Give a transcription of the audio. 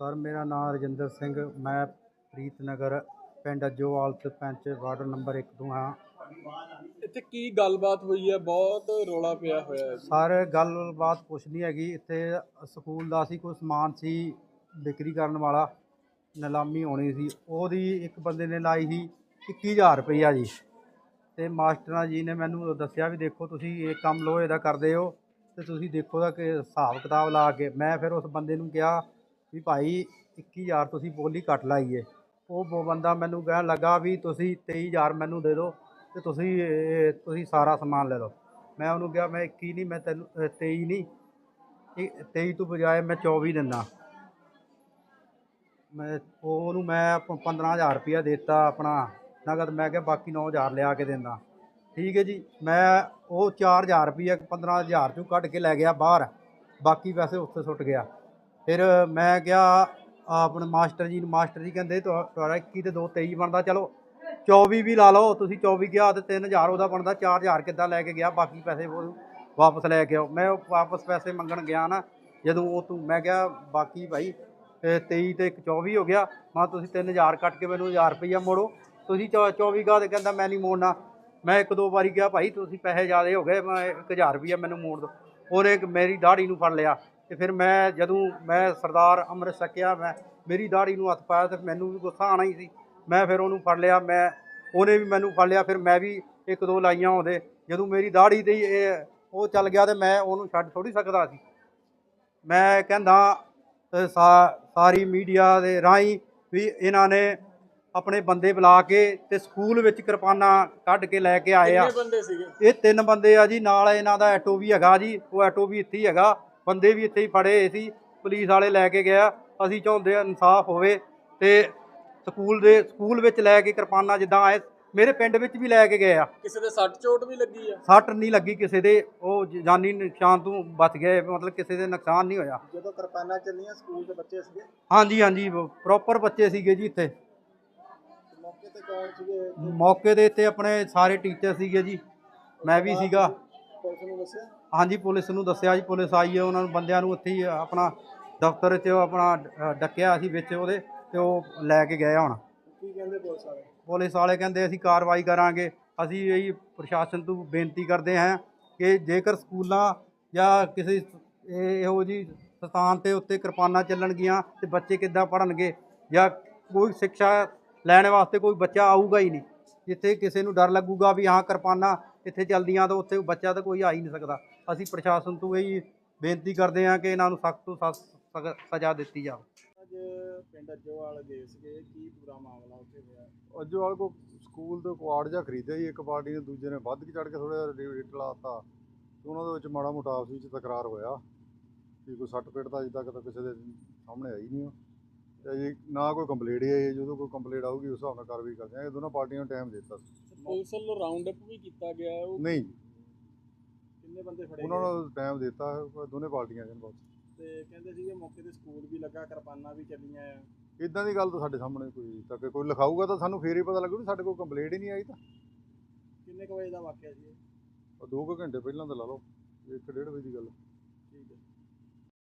Sir ਮੇਰਾ ਨਾਮ ਰਜਿੰਦਰ ਸਿੰਘ ਮੈਂ ਪ੍ਰੀਤਨਗਰ ਪਿੰਡ ਅਜੋਵਾਲ ਸਰਪੰਚ ਵਾਰਡ ਨੰਬਰ 1 ਤੋਂ ਹਾਂ। ਇੱਥੇ ਕੀ ਗੱਲਬਾਤ ਹੋਈ ਹੈ? ਬਹੁਤ ਰੌਲਾ ਪਿਆ ਹੋਇਆ ਹੈ ਸਰ ਗੱਲਬਾਤ ਕੁਛ ਨਹੀਂ ਹੈਗੀ। ਇੱਥੇ ਸਕੂਲ ਦਾ ਸੀ ਕੋਈ ਸਮਾਨ ਸੀ ਵਿਕਰੀ ਕਰਨ ਵਾਲਾ ਨਿਲਾਮੀ ਹੋਣੀ ਸੀ। ਉਹਦੀ ਇੱਕ ਬੰਦੇ ਨੇ ਲਾਈ ਸੀ 21000 ਰੁਪਈਆ ਜੀ। ਤੇ ਮਾਸਟਰਾਂ ਜੀ ਨੇ ਮੈਨੂੰ ਦੱਸਿਆ ਵੀ ਦੇਖੋ ਤੁਸੀਂ ਇਹ ਕੰਮ ਲੋਹੇ ਦਾ ਕਰਦੇ ਹੋ ਤੇ ਤੁਸੀਂ ਦੇਖੋ ਦਾ ਕਿ ਹਿਸਾਬ ਕਿਤਾਬ ਲਾ ਕੇ। ਮੈਂ ਫਿਰ ਉਸ ਬੰਦੇ ਨੂੰ ਕਿਹਾ ਵੀ ਭਾਈ 21000 ਤੁਸੀਂ ਬੋਲੀ ਕੱਟ ਲਾਈਏ। ਉਹ ਬੰਦਾ ਮੈਨੂੰ ਕਹਿਣ ਲੱਗਾ ਵੀ ਤੁਸੀਂ 23000 ਮੈਨੂੰ ਦੇ ਦਿਓ ਤੇ ਤੁਸੀਂ ਤੁਸੀਂ ਸਾਰਾ ਸਮਾਨ ਲੈ ਲਓ। ਮੈਂ ਉਹਨੂੰ ਕਿਹਾ ਮੈਂ 21 ਨਹੀਂ ਮੈਂ ਤੈਨੂੰ ਅ, 23 ਨਹੀਂ। ਇਹ 23 ਤੋਂ ਬਜਾਏ ਮੈਂ 24 ਦਿੰਦਾ। ਮੈਂ ਉਹਨੂੰ ਮੈਂ ਪ- 15000 ਰੁਪਇਆ ਦਿੱਤਾ ਆਪਣਾ। ਨਗਦ ਮੈਂ ਕਿਹਾ ਬਾਕੀ 9000 ਲਿਆ ਕੇ ਦਿੰਦਾ। ਠੀਕ ਹੈ ਜੀ ਮੈਂ ਉਹ 4000 ਰੁਪਇਆ 15000 ਚੋਂ ਕੱਢ ਕੇ ਲੈ ਗਿਆ ਬਾਹਰ। ਬਾਕੀ ਪੈਸੇ ਉੱਥੇ ਸੁੱਟ ਗਿਆ। ਫਿਰ ਮੈਂ ਕਿਹਾ ਆਪਣੇ ਮਾਸਟਰ ਜੀ ਨੂੰ, ਮਾਸਟਰ ਜੀ ਕਹਿੰਦੇ, ਤੁਹਾ- ਤੁਹਾਡਾ 21 ਤੇ 2 23 ਬਣਦਾ, ਚਲੋ 24 ਵੀ ਲਾ ਲਓ, ਤੁਸੀਂ 24 ਕਿਹਾ ਤੇ 3000 ਉਹਦਾ ਬਣਦਾ 4000 ਕਿੱਦਾਂ ਲੈ ਕੇ ਗਿਆ, ਬਾਕੀ ਪੈਸੇ ਉਹ ਵਾਪਸ ਲੈ ਕੇ ਆਓ। ਮੈਂ ਉਹ ਵਾਪਸ ਪੈਸੇ ਮੰਗਣ ਗਿਆ ਨਾ, ਜਦੋਂ ਉਹ ਤੂੰ, ਮੈਂ ਕਿਹਾ, ਬਾਕੀ ਭਾਈ, ਇਹ 23 ਤੇ ਇੱਕ 24 ਹੋ ਗਿਆ, ਮੈਂ ਕਿਹਾ, ਤੁਸੀਂ 3000 ਕੱਟ ਕੇ ਮੈਨੂੰ 1000 ਰੁਪਈਆ ਮੋੜੋ। ਤੁਸੀਂ ਚੌ- 24 ਕਾ ਤੇ ਕਹਿੰਦਾ, ਮੈਂ ਨਹੀਂ ਮੋੜਨਾ। ਮੈਂ ਇੱਕ ਦੋ ਵਾਰੀ ਕਿਹਾ, ਭਾਈ, ਤੁਸੀਂ ਪੈਸੇ ਜ਼ਿਆਦੇ ਹੋ ਗਏ, ਮੈਂ 1000 ਰੁਪਈਆ ਮੈਨੂੰ ਮੋੜ ਦਿਓ। ਉਹਨੇ ਇੱਕ ਮੇਰੀ ਦਾੜੀ ਨੂੰ ਫੜ ਲਿਆ। ਤੇ ਫਿਰ ਮੈਂ ਜਦੋਂ ਮੈਂ ਸਰਦਾਰ ਅੰਮ੍ਰਿਤ ਛਕਿਆ ਮੈਂ ਮੇਰੀ ਦਾੜੀ ਨੂੰ ਹੱਥ ਪਾਇਆ ਤੇ ਮੈਨੂੰ ਵੀ ਗੁੱਸਾ ਆਣਾ ਹੀ ਸੀ। ਮੈਂ ਫਿਰ ਉਹਨੂੰ ਫੜ ਲਿਆ ਮੈਂ ਉਹਨੇ ਵੀ ਮੈਨੂੰ ਫੜ ਲਿਆ ਫਿਰ ਮੈਂ ਵੀ ਇੱਕ ਦੋ ਲਾਈਆਂ ਉਹਦੇ। ਜਦੋਂ ਮੇਰੀ ਦਾੜੀ ਤੇ ਇਹ ਉਹ ਚੱਲ ਗਿਆ ਤੇ ਮੈਂ ਉਹਨੂੰ ਛੱਡ ਥੋੜੀ ਸਕਦਾ ਸੀ। ਮੈਂ ਕਹਿੰਦਾ ਸਾਰੀ ਮੀਡੀਆ ਦੇ ਰਾਹੀਂ ਵੀ ਇਹਨਾਂ ਨੇ ਆਪਣੇ ਬੰਦੇ ਬੁਲਾ ਕੇ ਤੇ ਸਕੂਲ ਵਿੱਚ ਕਿਰਪਾਨਾਂ ਕੱਢ ਕੇ ਲੈ ਕੇ ਆਏ ਆ। ਇਹ ਤਿੰਨ ਬੰਦੇ ਆ ਜੀ ਨਾਲ ਇਹਨਾਂ ਦਾ ਆਟੋ ਵੀ ਹੈਗਾ ਜੀ ਉਹ ਆਟੋ ਵੀ ਇੱਥੇ ਹੀ ਹੈਗਾ। ਬੰਦੇ ਵੀ ਇੱਥੇ ਹੀ ਫੜੇ ਹੋਏ ਸੀ ਪੁਲਿਸ ਵਾਲੇ ਲੈ ਕੇ ਗਿਆ ਅਸੀਂ ਚਾਹੁੰਦੇ ਆ ਇਨਸਾਫ ਹੋਵੇ ਤੇ ਸਕੂਲ ਦੇ ਸਕੂਲ ਵਿੱਚ ਲੈ ਕੇ ਕਿਰਪਾਨਾਂ ਜਿੱਦਾਂ ਆਏ ਮੇਰੇ ਪਿੰਡ ਵਿੱਚ ਵੀ ਲੈ ਕੇ ਗਏ ਆ। ਕਿਸੇ ਦੇ ਸੱਟ ਚੋਟ ਵੀ ਲੱਗੀ ਆ? ਸੱਟ ਨਹੀਂ ਲੱਗੀ ਕਿਸੇ ਦੇ ਉਹ ਜਾਨੀ ਨੁਕਸਾਨ ਤੋਂ ਬਚ ਗਏ ਮਤਲਬ ਕਿਸੇ ਦੇ ਨੁਕਸਾਨ ਨਹੀਂ ਹੋਇਆ। ਜਦੋਂ ਕਿਰਪਾਨਾਂ ਚੱਲੀਆਂ ਸਕੂਲ ਦੇ ਬੱਚੇ ਸੀਗੇ? ਹਾਂਜੀ ਹਾਂਜੀ ਪ੍ਰੋਪਰ ਬੱਚੇ ਸੀਗੇ ਜੀ ਇੱਥੇ। ਮੌਕੇ ਤੇ ਕੌਣ ਸੀਗੇ? ਮੌਕੇ ਦੇ ਇੱਥੇ ਆਪਣੇ ਸਾਰੇ ਟੀਚਰ ਸੀਗੇ ਜੀ ਮੈਂ ਵੀ ਸੀਗਾ। ਪੁਲਿਸ ਨੂੰ ਦੱਸਿਆ? ਹਾਂਜੀ ਪੁਲਿਸ ਨੂੰ ਦੱਸਿਆ ਜੀ ਪੁਲਿਸ ਆਈ ਹੈ ਉਹਨਾਂ ਨੂੰ ਬੰਦਿਆਂ ਨੂੰ ਉੱਥੇ ਹੀ ਆਪਣਾ ਦਫ਼ਤਰ 'ਚ ਆਪਣਾ ਡੱਕਿਆ ਸੀ ਵਿੱਚ ਉਹਦੇ ਤੇ ਉਹ ਲੈ ਕੇ ਗਏ ਹੁਣ। ਕੀ ਕਹਿੰਦੇ ਪੁਲਿਸ ਵਾਲੇ? ਪੁਲਿਸ ਵਾਲੇ ਕਹਿੰਦੇ ਅਸੀਂ ਕਾਰਵਾਈ ਕਰਾਂਗੇ ਅਸੀਂ ਇਹੀ ਪ੍ਰਸ਼ਾਸਨ ਤੋਂ ਬੇਨਤੀ ਕਰਦੇ ਹਾਂ ਕਿ ਜੇਕਰ ਸਕੂਲਾਂ ਜਾਂ ਕਿਸੇ ਇਹ- ਇਹੋ ਜੀ ਸਥਾਨ ਤੇ ਉੱਤੇ ਕਿਰਪਾਨਾਂ ਚੱਲਣਗੀਆਂ ਤੇ ਬੱਚੇ ਕਿੱਦਾਂ ਪੜ੍ਹਨਗੇ ਜਾਂ ਕੋਈ ਸਿੱਖਿਆ ਲੈਣ ਵਾਸਤੇ ਕੋਈ ਬੱਚਾ ਆਊਗਾ ਹੀ ਨਹੀਂ ਜਿੱਥੇ ਕਿਸੇ ਨੂੰ ਡਰ ਲੱਗੂਗਾ ਵੀ ਹਾਂ ਕਿਰਪਾਨਾਂ ਇੱਥੇ ਚੱਲਦੀਆਂ ਤਾਂ ਉੱਥੇ ਬੱਚਾ ਤਾਂ ਕੋਈ ਆ ਹੀ ਨਹੀਂ ਸਕਦਾ। ਅਸੀਂ ਪ੍ਰਸ਼ਾਸਨ ਤੋਂ ਇਹੀ ਬੇਨਤੀ ਕਰਦੇ ਹਾਂ ਕਿ ਇਹਨਾਂ ਨੂੰ ਸਖਤ ਤੋਂ ਸਖਤ ਸਜ਼ਾ ਦਿੱਤੀ ਜਾਵੇ। ਅੱਜ ਪਿੰਡ ਅੱਜੋਵਾਲ ਗਏ ਸੀਗੇ। ਕੀ ਪੂਰਾ ਮਾਮਲਾ ਉੱਥੇ ਹੋਇਆ? ਅੱਜੋਵਾਲ ਕੋ ਸਕੂਲ ਤੋਂ ਕੁਆੜ ਜਿਹਾ ਖਰੀਦਿਆ ਜੀ ਇੱਕ ਪਾਰਟੀ ਨੇ ਦੂਜੇ ਨੇ ਵੱਧ ਕੇ ਚੜ ਕੇ ਥੋੜਾ ਰੇਟ ਲਾਤਾ। ਤੇ ਉਹਨਾਂ ਦੇ ਵਿੱਚ ਮਾੜਾ ਮੋਟਾ ਆਪਸ ਵਿੱਚ ਤਕਰਾਰ ਹੋਇਆ। ਕਿ ਕੋਈ ਸੱਟ ਪੇਟ ਦਾ ਜਿੱਦਾਂ ਕਿਤੇ ਕਿਸੇ ਦੇ ਸਾਹਮਣੇ ਆਈ ਨਹੀਂ ਉਹ। ਤੇ ਜੀ ਨਾ ਕੋਈ ਕੰਪਲੇਂਟ ਹੀ ਆਈ, ਜਦੋਂ ਕੋਈ ਕੰਪਲੇਂਟ ਆਊਗੀ ਉਸ ਹਿਸਾਬ ਨਾਲ ਕਾਰਵਾਈ ਕਰਦੇ ਹਾਂ। ਇਹ ਦੋਨਾਂ ਪਾਰਟੀਆਂ ਨੂੰ ਟਾਈਮ ਦਿੱਤਾ ਸੀ। ਪੁਲਿਸ ਵੱਲੋਂ ਰਾਉਂਡ ਅਪ ਵੀ ਕੀਤਾ ਗਿਆ ਹੈ। ਉਹ ਨਹੀਂ। ਜੀ, ਕਿੰਨੇ ਬੰਦੇ ਫੜੇ ਉਹਨਾਂ ਗਏ? ਨੂੰ ਟਾਈਮ ਦਿੱਤਾ ਦੋਨੇ ਪਾਰਟੀਆਂ ਜਨ ਬਸ ਤੇ ਕਹਿੰਦੇ ਸੀਗੇ ਮੌਕੇ ਤੇ ਸਕੂਲ ਵੀ ਲੱਗਾ ਕਿਰਪਾਨਾਂ ਵੀ ਚੱਲੀਆਂ ਆ। ਇਦਾਂ ਦੀ ਗੱਲ ਤਾਂ ਸਾਡੇ ਸਾਹਮਣੇ ਕੋਈ ਤੱਕ ਕੋਈ ਲਿਖਾਊਗਾ ਤਾਂ ਸਾਨੂੰ ਫੇਰ ਹੀ ਪਤਾ ਲੱਗੂ ਵੀ ਸਾਡੇ ਕੋਲ ਕੰਪਲੇਂਟ ਹੀ ਨਹੀਂ ਆਈ ਤਾਂ। ਕਿੰਨੇ ਕੁ ਵਜੇ ਦਾ ਵਾਕਿਆ ਸੀ ਇਹ? ਉਹ ਦੋ ਕੁ ਘੰਟੇ ਪਹਿਲਾਂ ਤਾਂ ਲਾ ਲਓ ਇੱਕ ਡੇਢ ਵਜੇ ਦੀ ਗੱਲ